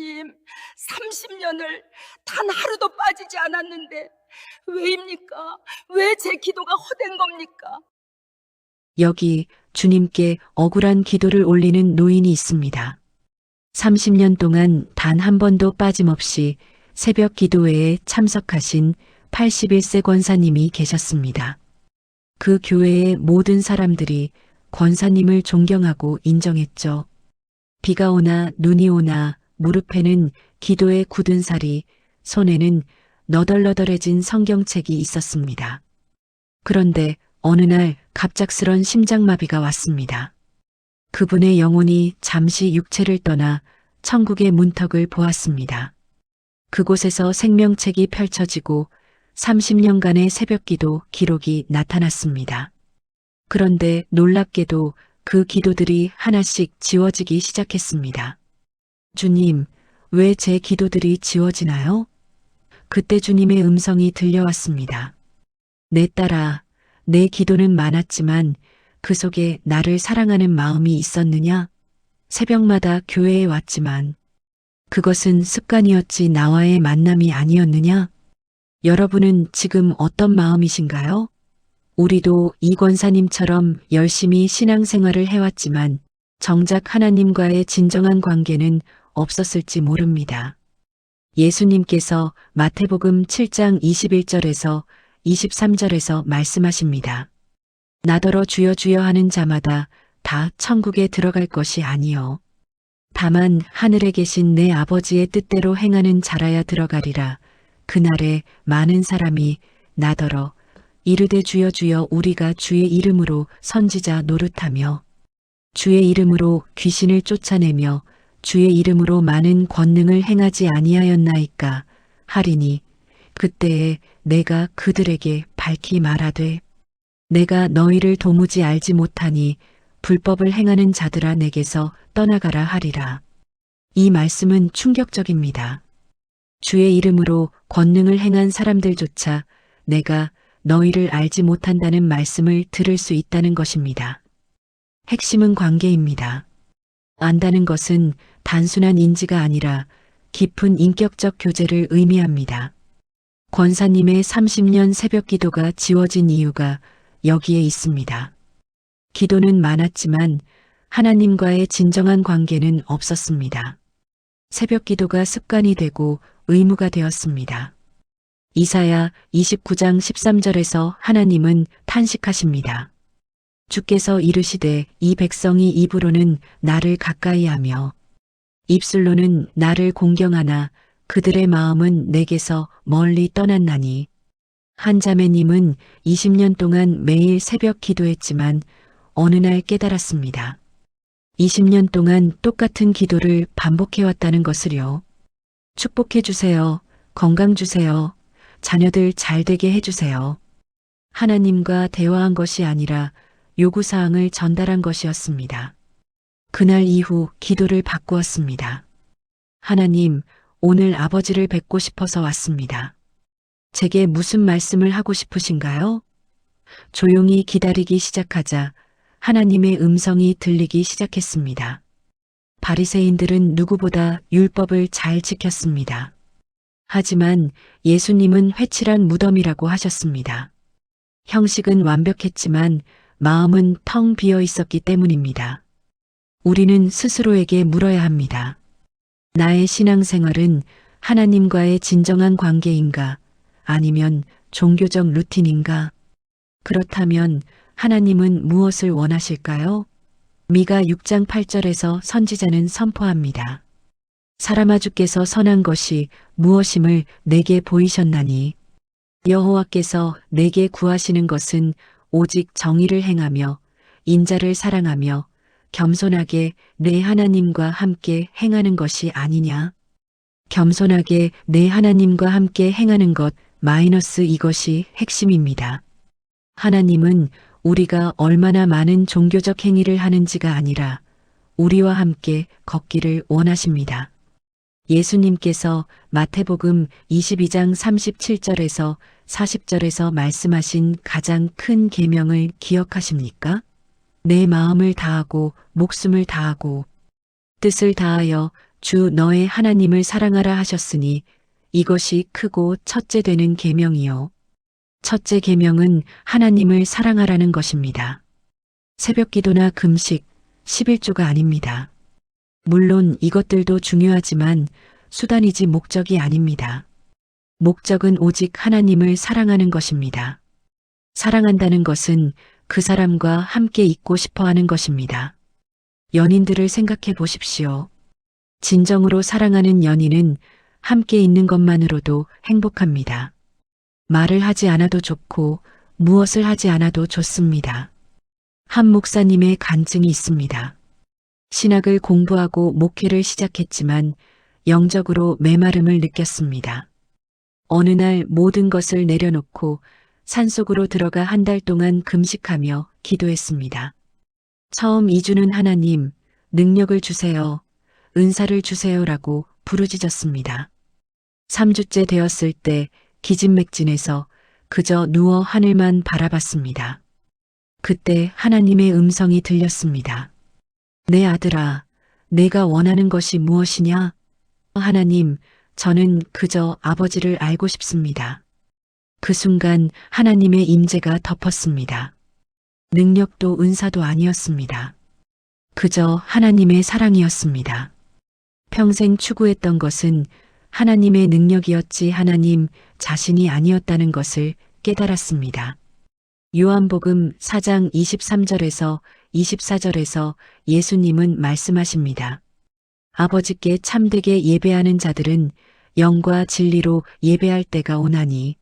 주님, 30년을 단 하루도 빠지지 않았는데 왜입니까? 왜 제 기도가 헛된 겁니까? 여기 주님께 억울한 기도를 올리는 노인이 있습니다. 30년 동안 단 한 번도 빠짐없이 새벽 기도회에 참석하신 81세 권사님이 계셨습니다. 그 교회의 모든 사람들이 권사님을 존경하고 인정했죠. 비가 오나 눈이 오나 무릎에는 기도의 굳은 살이, 손에는 너덜너덜해진 성경책이 있었습니다. 그런데 어느 날 갑작스런 심장마비가 왔습니다. 그분의 영혼이 잠시 육체를 떠나 천국의 문턱을 보았습니다. 그곳에서 생명책이 펼쳐지고 30년간의 새벽기도 기록이 나타났습니다. 그런데 놀랍게도 그 기도들이 하나씩 지워지기 시작했습니다. 주님, 왜 제 기도들이 지워지나요? 그때 주님의 음성이 들려왔습니다. 내 딸아, 내 기도는 많았지만 그 속에 나를 사랑하는 마음이 있었느냐? 새벽마다 교회에 왔지만 그것은 습관이었지 나와의 만남이 아니었느냐? 여러분은 지금 어떤 마음이신가요? 우리도 이 권사님처럼 열심히 신앙생활을 해왔지만 정작 하나님과의 진정한 관계는 없었을지 모릅니다. 예수님께서 마태복음 7장 21절에서 23절에서 말씀하십니다. 나더러 주여 주여 하는 자마다 다 천국에 들어갈 것이 아니요. 다만 하늘에 계신 내 아버지의 뜻대로 행하는 자라야 들어가리라. 그날에 많은 사람이 나더러 이르되 주여 주여 우리가 주의 이름으로 선지자 노릇하며 주의 이름으로 귀신을 쫓아내며 주의 이름으로 많은 권능을 행하지 아니하였나이까 하리니 그때에 내가 그들에게 밝히 말하되 내가 너희를 도무지 알지 못하니 불법을 행하는 자들아 내게서 떠나가라 하리라. 이 말씀은 충격적입니다. 주의 이름으로 권능을 행한 사람들조차 내가 너희를 알지 못한다는 말씀을 들을 수 있다는 것입니다. 핵심은 관계입니다. 안다는 것은 단순한 인지가 아니라 깊은 인격적 교제를 의미합니다. 권사님의 30년 새벽 기도가 지워진 이유가 여기에 있습니다. 기도는 많았지만 하나님과의 진정한 관계는 없었습니다. 새벽 기도가 습관이 되고 의무가 되었습니다. 이사야 29장 13절에서 하나님은 탄식하십니다. 주께서 이르시되 이 백성이 입으로는 나를 가까이 하며 입술로는 나를 공경하나 그들의 마음은 내게서 멀리 떠났나니 한 자매님은 20년 동안 매일 새벽 기도했지만 어느 날 깨달았습니다. 20년 동안 똑같은 기도를 반복해왔다는 것을요. 축복해 주세요. 건강 주세요. 자녀들 잘 되게 해주세요. 하나님과 대화한 것이 아니라 요구사항을 전달한 것이었습니다. 그날 이후 기도를 바꾸었습니다. 하나님, 오늘 아버지를 뵙고 싶어서 왔습니다. 제게 무슨 말씀을 하고 싶으신가요? 조용히 기다리기 시작하자 하나님의 음성이 들리기 시작했습니다. 바리새인들은 누구보다 율법을 잘 지켰습니다. 하지만 예수님은 회칠한 무덤이라고 하셨습니다. 형식은 완벽했지만 마음은 텅 비어 있었기 때문입니다. 우리는 스스로에게 물어야 합니다. 나의 신앙생활은 하나님과의 진정한 관계인가 아니면 종교적 루틴인가? 그렇다면 하나님은 무엇을 원하실까요? 미가 6장 8절에서 선지자는 선포합니다. 사람아 주께서 선한 것이 무엇임을 내게 보이셨나니 여호와께서 내게 구하시는 것은 오직 정의를 행하며 인자를 사랑하며 겸손하게 내 하나님과 함께 행하는 것이 아니냐. 겸손하게 내 하나님과 함께 행하는 것 마이너스 이것이 핵심입니다. 하나님은 우리가 얼마나 많은 종교적 행위를 하는지가 아니라 우리와 함께 걷기를 원하십니다. 예수님께서 마태복음 22장 37절에서 40절에서 말씀하신 가장 큰 계명을 기억하십니까? 내 마음을 다하고 목숨을 다하고 뜻을 다하여 주 너의 하나님을 사랑하라 하셨으니 이것이 크고 첫째 되는 계명이요. 첫째 계명은 하나님을 사랑하라는 것입니다. 새벽 기도나 금식, 11조가 아닙니다. 물론 이것들도 중요하지만 수단이지 목적이 아닙니다. 목적은 오직 하나님을 사랑하는 것입니다. 사랑한다는 것은 그 사람과 함께 있고 싶어 하는 것입니다. 연인들을 생각해 보십시오. 진정으로 사랑하는 연인은 함께 있는 것만으로도 행복합니다. 말을 하지 않아도 좋고 무엇을 하지 않아도 좋습니다. 한 목사님의 간증이 있습니다. 신학을 공부하고 목회를 시작했지만 영적으로 메마름을 느꼈습니다. 어느 날 모든 것을 내려놓고 산속으로 들어가 한 달 동안 금식하며 기도했습니다. 처음 2주는 하나님, 능력을 주세요. 은사를 주세요라고 부르짖었습니다. 3주째 되었을 때 기진맥진해서 그저 누워 하늘만 바라봤습니다. 그때 하나님의 음성이 들렸습니다. 내 아들아, 내가 원하는 것이 무엇이냐? 하나님, 저는 그저 아버지를 알고 싶습니다. 그 순간 하나님의 임재가 덮었습니다. 능력도 은사도 아니었습니다. 그저 하나님의 사랑이었습니다. 평생 추구했던 것은 하나님의 능력이었지 하나님 자신이 아니었다는 것을 깨달았습니다. 요한복음 4장 23절에서 24절에서 예수님은 말씀하십니다. 아버지께 참되게 예배하는 자들은 영과 진리로 예배할 때가 오나니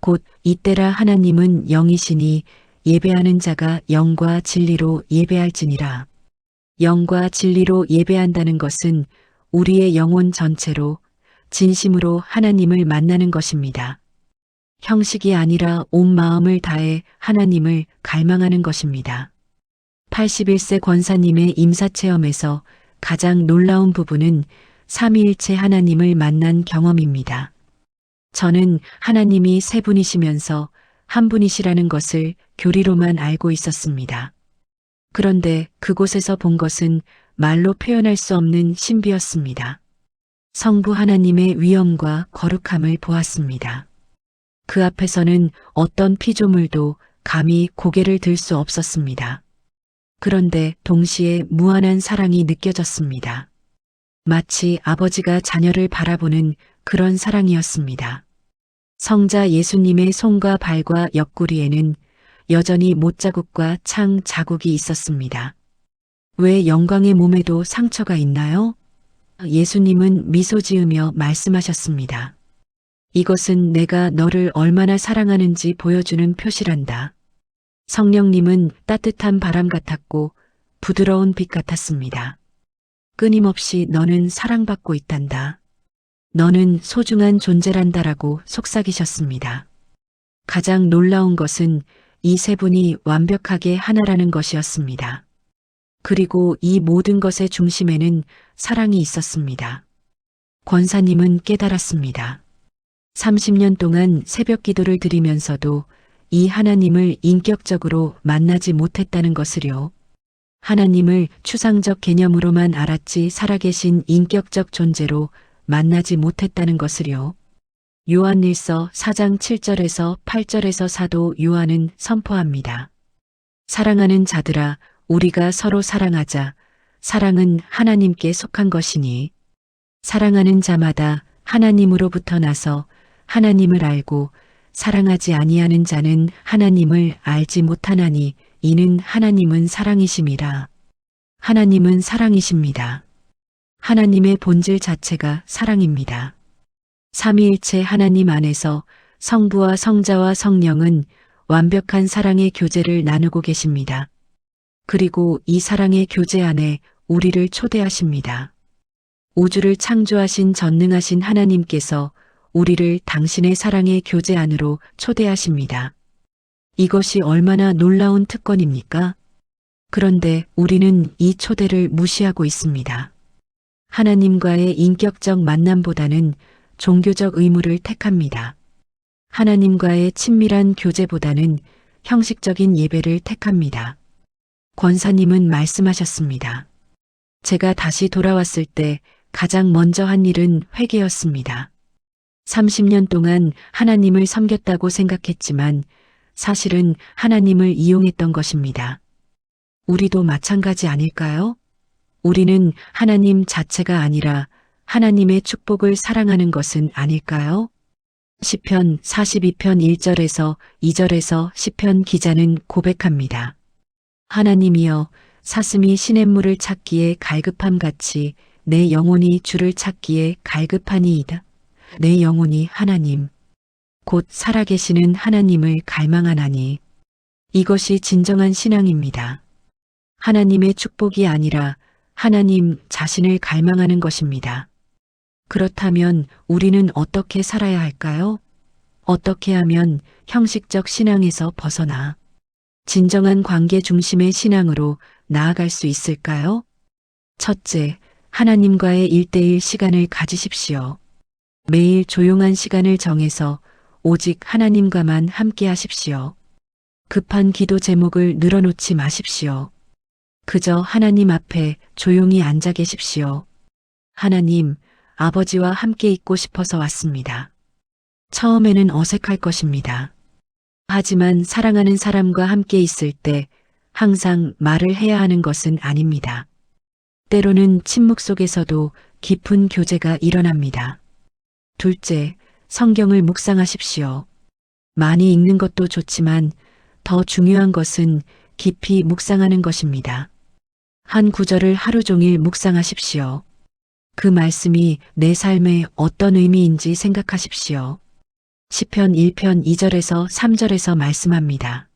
곧 이때라 하나님은 영이시니 예배하는 자가 영과 진리로 예배할지니라. 영과 진리로 예배한다는 것은 우리의 영혼 전체로 진심으로 하나님을 만나는 것입니다. 형식이 아니라 온 마음을 다해 하나님을 갈망하는 것입니다. 81세 권사님의 임사체험에서 가장 놀라운 부분은 삼위일체 하나님을 만난 경험입니다. 저는 하나님이 세 분이시면서 한 분이시라는 것을 교리로만 알고 있었습니다. 그런데 그곳에서 본 것은 말로 표현할 수 없는 신비였습니다. 성부 하나님의 위엄과 거룩함을 보았습니다. 그 앞에서는 어떤 피조물도 감히 고개를 들 수 없었습니다. 그런데 동시에 무한한 사랑이 느껴졌습니다. 마치 아버지가 자녀를 바라보는 그런 사랑이었습니다. 성자 예수님의 손과 발과 옆구리에는 여전히 못자국과 창 자국이 있었습니다. 왜 영광의 몸에도 상처가 있나요? 예수님은 미소 지으며 말씀하셨습니다. 이것은 내가 너를 얼마나 사랑하는지 보여주는 표시란다. 성령님은 따뜻한 바람 같았고 부드러운 빛 같았습니다. 끊임없이 너는 사랑받고 있단다. 너는 소중한 존재란다라고 속삭이셨습니다. 가장 놀라운 것은 이 세 분이 완벽하게 하나라는 것이었습니다. 그리고 이 모든 것의 중심에는 사랑이 있었습니다. 권사님은 깨달았습니다. 30년 동안 새벽 기도를 드리면서도 이 하나님을 인격적으로 만나지 못했다는 것을요. 하나님을 추상적 개념으로만 알았지 살아계신 인격적 존재로 만나지 못했다는 것을요. 요한일서 4장 7절에서 8절에서 사도 요한은 선포합니다. 사랑하는 자들아 우리가 서로 사랑하자. 사랑은 하나님께 속한 것이니 사랑하는 자마다 하나님으로부터 나서 하나님을 알고 사랑하지 아니하는 자는 하나님을 알지 못하나니 이는 하나님은 사랑이심이라. 하나님은 사랑이십니다. 하나님의 본질 자체가 사랑입니다. 삼위일체 하나님 안에서 성부와 성자와 성령은 완벽한 사랑의 교제를 나누고 계십니다. 그리고 이 사랑의 교제 안에 우리를 초대하십니다. 우주를 창조하신 전능하신 하나님께서 우리를 당신의 사랑의 교제 안으로 초대하십니다. 이것이 얼마나 놀라운 특권입니까? 그런데 우리는 이 초대를 무시하고 있습니다. 하나님과의 인격적 만남보다는 종교적 의무를 택합니다. 하나님과의 친밀한 교제보다는 형식적인 예배를 택합니다. 권사님은 말씀하셨습니다. 제가 다시 돌아왔을 때 가장 먼저 한 일은 회개였습니다. 30년 동안 하나님을 섬겼다고 생각했지만 사실은 하나님을 이용했던 것입니다. 우리도 마찬가지 아닐까요? 우리는 하나님 자체가 아니라 하나님의 축복을 사랑하는 것은 아닐까요? 시편 42편 1절에서 2절에서 시편 기자는 고백합니다. 하나님이여 사슴이 시냇물을 찾기에 갈급함 같이 내 영혼이 주를 찾기에 갈급하니이다. 내 영혼이 하나님 곧 살아계시는 하나님을 갈망하나니 이것이 진정한 신앙입니다. 하나님의 축복이 아니라 하나님 자신을 갈망하는 것입니다. 그렇다면 우리는 어떻게 살아야 할까요? 어떻게 하면 형식적 신앙에서 벗어나 진정한 관계 중심의 신앙으로 나아갈 수 있을까요? 첫째, 하나님과의 일대일 시간을 가지십시오. 매일 조용한 시간을 정해서 오직 하나님과만 함께 하십시오. 급한 기도 제목을 늘어놓지 마십시오. 그저 하나님 앞에 조용히 앉아 계십시오. 하나님, 아버지와 함께 있고 싶어서 왔습니다. 처음에는 어색할 것입니다. 하지만 사랑하는 사람과 함께 있을 때 항상 말을 해야 하는 것은 아닙니다. 때로는 침묵 속에서도 깊은 교제가 일어납니다. 둘째, 성경을 묵상하십시오. 많이 읽는 것도 좋지만 더 중요한 것은 깊이 묵상하는 것입니다. 한 구절을 하루 종일 묵상하십시오. 그 말씀이 내 삶에 어떤 의미인지 생각하십시오. 시편 1편 2절에서 3절에서 말씀합니다.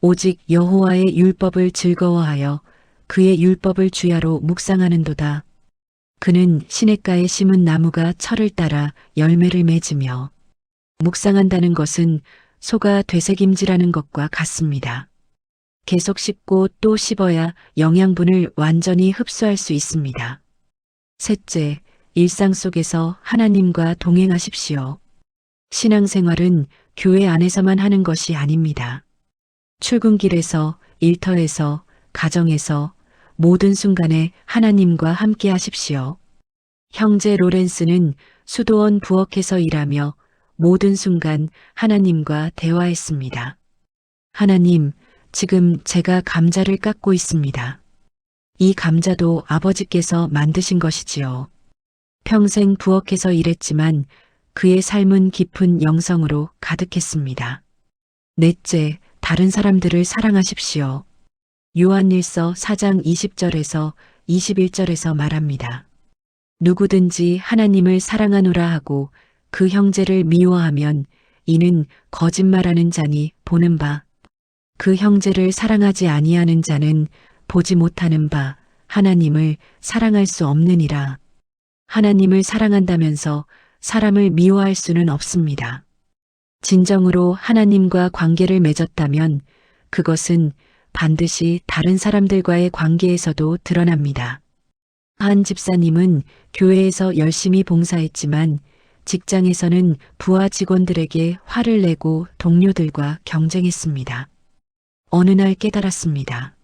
오직 여호와의 율법을 즐거워하여 그의 율법을 주야로 묵상하는도다. 그는 시냇가에 심은 나무가 철을 따라 열매를 맺으며 묵상한다는 것은 소가 되새김질하는 것과 같습니다. 계속 씹고 또 씹어야 영양분을 완전히 흡수할 수 있습니다. 셋째, 일상 속에서 하나님과 동행하십시오. 신앙생활은 교회 안에서만 하는 것이 아닙니다. 출근길에서, 일터에서, 가정에서, 모든 순간에 하나님과 함께 하십시오. 형제 로렌스는 수도원 부엌에서 일하며 모든 순간 하나님과 대화했습니다. 하나님, 지금 제가 감자를 깎고 있습니다. 이 감자도 아버지께서 만드신 것이지요. 평생 부엌에서 일했지만 그의 삶은 깊은 영성으로 가득했습니다. 넷째, 다른 사람들을 사랑하십시오. 요한일서 4장 20절에서 21절에서 말합니다. 누구든지 하나님을 사랑하노라 하고 그 형제를 미워하면 이는 거짓말하는 자니 보는 바. 그 형제를 사랑하지 아니하는 자는 보지 못하는 바 하나님을 사랑할 수 없느니라. 하나님을 사랑한다면서 사람을 미워할 수는 없습니다. 진정으로 하나님과 관계를 맺었다면 그것은 반드시 다른 사람들과의 관계에서도 드러납니다. 한 집사님은 교회에서 열심히 봉사했지만 직장에서는 부하 직원들에게 화를 내고 동료들과 경쟁했습니다. 어느 날 깨달았습니다.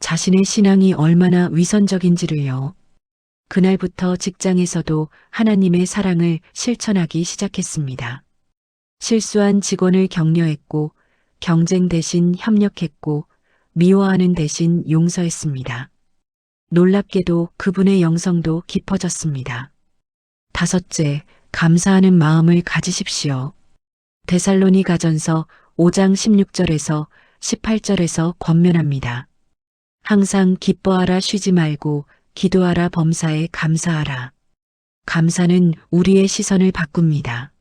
자신의 신앙이 얼마나 위선적인지를요. 그날부터 직장에서도 하나님의 사랑을 실천하기 시작했습니다. 실수한 직원을 격려했고 경쟁 대신 협력했고 미워하는 대신 용서했습니다. 놀랍게도 그분의 영성도 깊어졌습니다. 다섯째, 감사하는 마음을 가지십시오. 데살로니 가전서 5장 16절에서 18절에서 권면합니다. 항상 기뻐하라 쉬지 말고 기도하라 범사에 감사하라. 감사는 우리의 시선을 바꿉니다.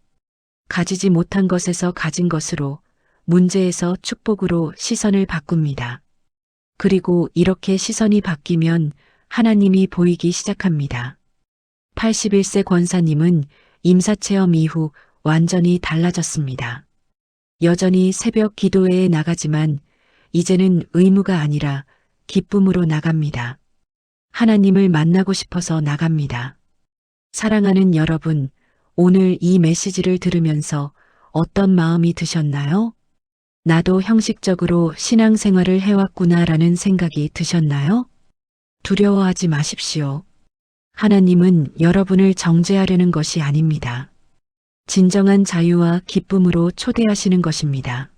가지지 못한 것에서 가진 것으로, 문제에서 축복으로 시선을 바꿉니다. 그리고 이렇게 시선이 바뀌면 하나님이 보이기 시작합니다. 81세 권사님은 임사체험 이후 완전히 달라졌습니다. 여전히 새벽 기도회에 나가지만 이제는 의무가 아니라 기쁨으로 나갑니다. 하나님을 만나고 싶어서 나갑니다. 사랑하는 여러분, 오늘 이 메시지를 들으면서 어떤 마음이 드셨나요? 나도 형식적으로 신앙생활을 해왔구나라는 생각이 드셨나요? 두려워하지 마십시오. 하나님은 여러분을 정죄하려는 것이 아닙니다. 진정한 자유와 기쁨으로 초대하시는 것입니다.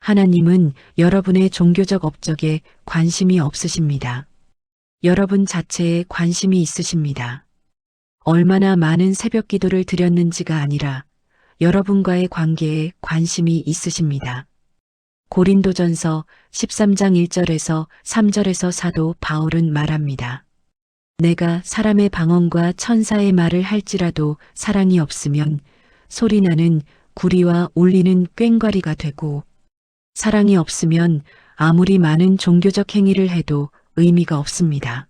하나님은 여러분의 종교적 업적에 관심이 없으십니다. 여러분 자체에 관심이 있으십니다. 얼마나 많은 새벽 기도를 드렸는지가 아니라 여러분과의 관계에 관심이 있으십니다. 고린도전서 13장 1절에서 3절에서 사도 바울은 말합니다. 내가 사람의 방언과 천사의 말을 할지라도 사랑이 없으면 소리나는 구리와 울리는 꽹과리가 되고 사랑이 없으면 아무리 많은 종교적 행위를 해도 의미가 없습니다.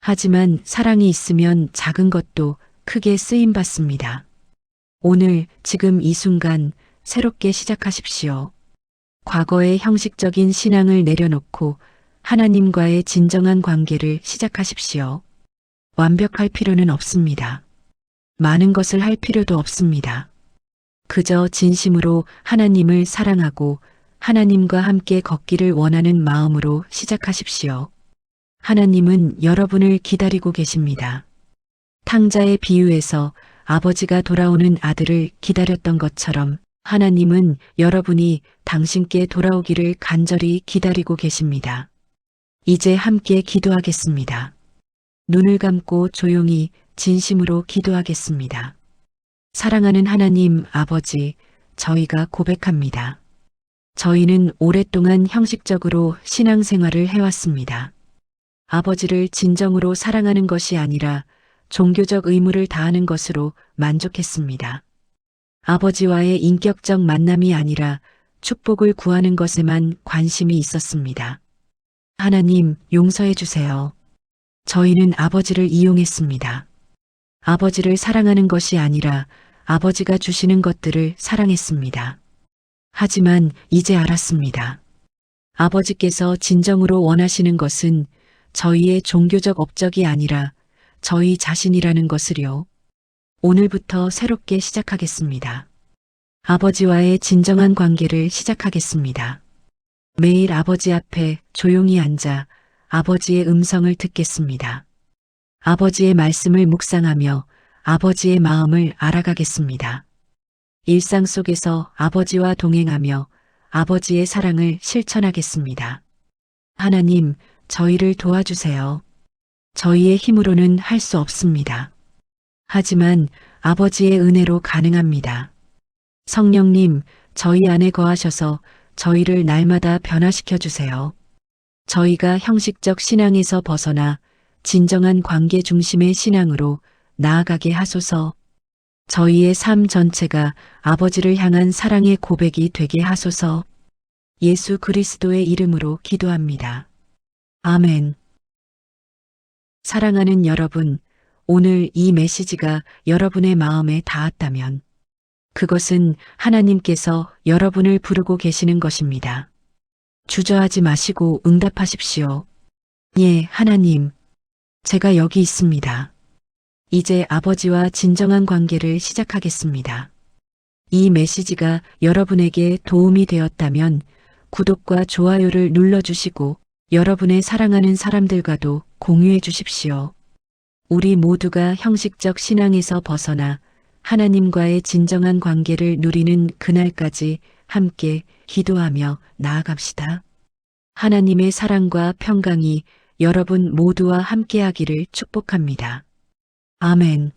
하지만 사랑이 있으면 작은 것도 크게 쓰임 받습니다. 오늘 지금 이 순간 새롭게 시작하십시오. 과거의 형식적인 신앙을 내려놓고 하나님과의 진정한 관계를 시작하십시오. 완벽할 필요는 없습니다. 많은 것을 할 필요도 없습니다. 그저 진심으로 하나님을 사랑하고 하나님과 함께 걷기를 원하는 마음으로 시작하십시오. 하나님은 여러분을 기다리고 계십니다. 탕자의 비유에서 아버지가 돌아오는 아들을 기다렸던 것처럼 하나님은 여러분이 당신께 돌아오기를 간절히 기다리고 계십니다. 이제 함께 기도하겠습니다. 눈을 감고 조용히 진심으로 기도하겠습니다. 사랑하는 하나님 아버지, 저희가 고백합니다. 저희는 오랫동안 형식적으로 신앙생활을 해왔습니다. 아버지를 진정으로 사랑하는 것이 아니라 종교적 의무를 다하는 것으로 만족했습니다. 아버지와의 인격적 만남이 아니라 축복을 구하는 것에만 관심이 있었습니다. 하나님, 용서해 주세요. 저희는 아버지를 이용했습니다. 아버지를 사랑하는 것이 아니라 아버지가 주시는 것들을 사랑했습니다. 하지만 이제 알았습니다. 아버지께서 진정으로 원하시는 것은 저희의 종교적 업적이 아니라 저희 자신이라는 것을요. 오늘부터 새롭게 시작하겠습니다. 아버지와의 진정한 관계를 시작하겠습니다. 매일 아버지 앞에 조용히 앉아 아버지의 음성을 듣겠습니다. 아버지의 말씀을 묵상하며 아버지의 마음을 알아가겠습니다. 일상 속에서 아버지와 동행하며 아버지의 사랑을 실천하겠습니다. 하나님, 저희를 도와주세요. 저희의 힘으로는 할 수 없습니다. 하지만 아버지의 은혜로 가능합니다. 성령님, 저희 안에 거하셔서 저희를 날마다 변화시켜 주세요. 저희가 형식적 신앙에서 벗어나 진정한 관계 중심의 신앙으로 나아가게 하소서. 저희의 삶 전체가 아버지를 향한 사랑의 고백이 되게 하소서. 예수 그리스도의 이름으로 기도합니다. 아멘. 사랑하는 여러분, 오늘 이 메시지가 여러분의 마음에 닿았다면 그것은 하나님께서 여러분을 부르고 계시는 것입니다. 주저하지 마시고 응답하십시오. 예, 하나님. 제가 여기 있습니다. 이제 아버지와 진정한 관계를 시작하겠습니다. 이 메시지가 여러분에게 도움이 되었다면 구독과 좋아요를 눌러주시고 여러분의 사랑하는 사람들과도 공유해 주십시오. 우리 모두가 형식적 신앙에서 벗어나 하나님과의 진정한 관계를 누리는 그날까지 함께 기도하며 나아갑시다. 하나님의 사랑과 평강이 여러분 모두와 함께하기를 축복합니다. 아멘.